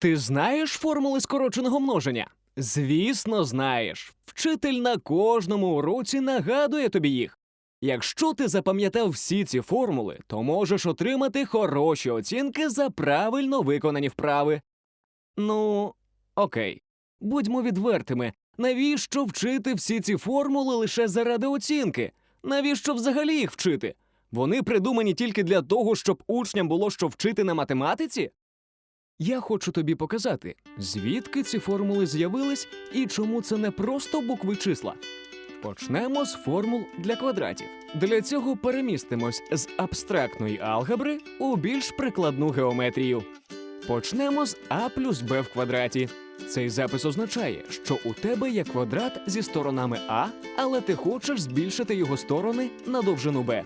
Ти знаєш формули скороченого множення? Звісно, знаєш. Вчитель на кожному уроці нагадує тобі їх. Якщо ти запам'ятав всі ці формули, то можеш отримати хороші оцінки за правильно виконані вправи. Ну, окей. Будьмо відвертими. Навіщо вчити всі ці формули лише заради оцінки? Навіщо взагалі їх вчити? Вони придумані тільки для того, щоб учням було що вчити на математиці? Я хочу тобі показати, звідки ці формули з'явились і чому це не просто букви числа. Почнемо з формул для квадратів. Для цього перемістимось з абстрактної алгебри у більш прикладну геометрію. Почнемо з а плюс б в квадраті. Цей запис означає, що у тебе є квадрат зі сторонами А, але ти хочеш збільшити його сторони на довжину Б.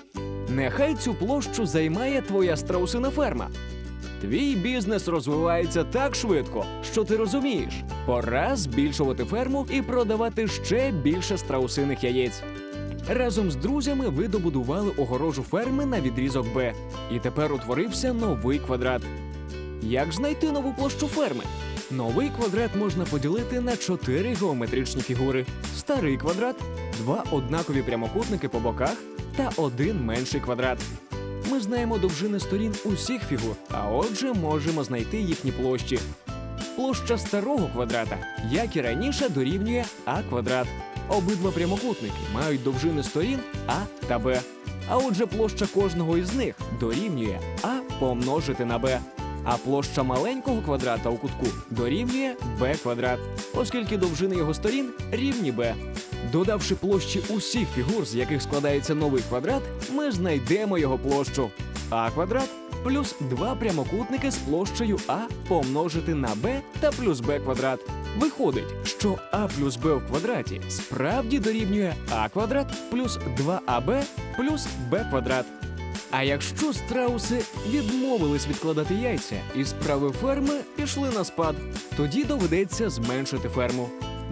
Нехай цю площу займає твоя страусина ферма. Твій бізнес розвивається так швидко, що ти розумієш, пора збільшувати ферму і продавати ще більше страусиних яєць. Разом з друзями ви добудували огорожу ферми на відрізок Б, і тепер утворився новий квадрат. Як знайти нову площу ферми? Новий квадрат можна поділити на чотири геометричні фігури: старий квадрат, два однакові прямокутники по боках та один менший квадрат. Ми знаємо довжини сторін усіх фігур, а отже, можемо знайти їхні площі. Площа старого квадрата, як і раніше, дорівнює а квадрат. Обидва прямокутники мають довжини сторін А та Б. А отже, площа кожного із них дорівнює А помножити на Б. А площа маленького квадрата у кутку дорівнює b квадрат, оскільки довжини його сторін рівні b. Додавши площі усіх фігур, з яких складається новий квадрат, ми знайдемо його площу. А квадрат плюс два прямокутники з площею А помножити на b та плюс b квадрат. Виходить, що а плюс b в квадраті справді дорівнює а квадрат плюс 2аб плюс b квадрат. А якщо страуси відмовились відкладати яйця і справи ферми пішли на спад, тоді доведеться зменшити ферму.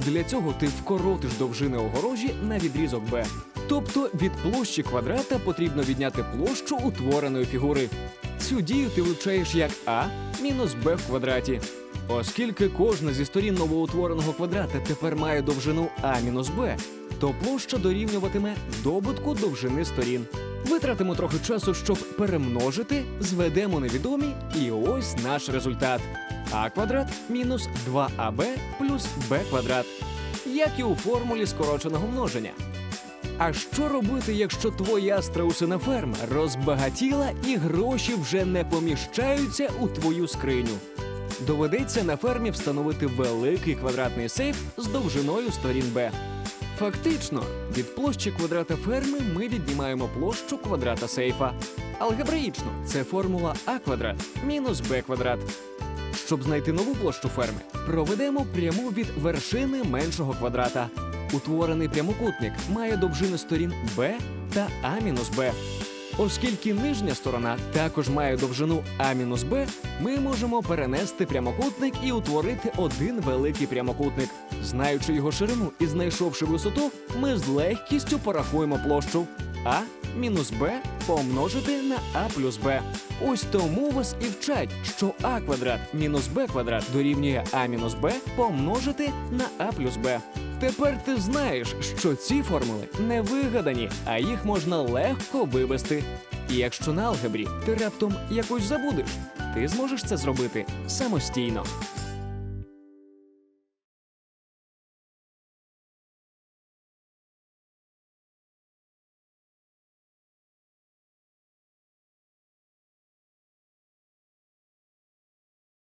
Для цього ти вкоротиш довжини огорожі на відрізок Б. Тобто від площі квадрата потрібно відняти площу утвореної фігури. Цю дію ти вивчаєш як А мінус Б в квадраті. Оскільки кожна зі сторін новоутвореного квадрата тепер має довжину А мінус Б, то площа дорівнюватиме добутку довжини сторін. Витратимо трохи часу, щоб перемножити, зведемо невідомі, і ось наш результат. А квадрат мінус 2аб плюс Б квадрат. Як і у формулі скороченого множення. А що робити, якщо твоя страусина ферма розбагатіла і гроші вже не поміщаються у твою скриню? Доведеться на фермі встановити великий квадратний сейф з довжиною сторін Б. Фактично, від площі квадрата ферми ми віднімаємо площу квадрата сейфа. Алгебраїчно це формула А квадрат мінус Б квадрат. Щоб знайти нову площу ферми, проведемо пряму від вершини меншого квадрата. Утворений прямокутник має довжини сторін Б та А мінус Б. Оскільки нижня сторона також має довжину А мінус Б, ми можемо перенести прямокутник і утворити один великий прямокутник. Знаючи його ширину і знайшовши висоту, ми з легкістю порахуємо площу А мінус Б помножити на А плюс Б. Ось тому вас і вчать, що А квадрат мінус Б квадрат дорівнює А мінус Б помножити на А плюс Б. Тепер ти знаєш, що ці формули не вигадані, а їх можна легко вивести. І якщо на алгебрі ти раптом якось забудеш, ти зможеш це зробити самостійно.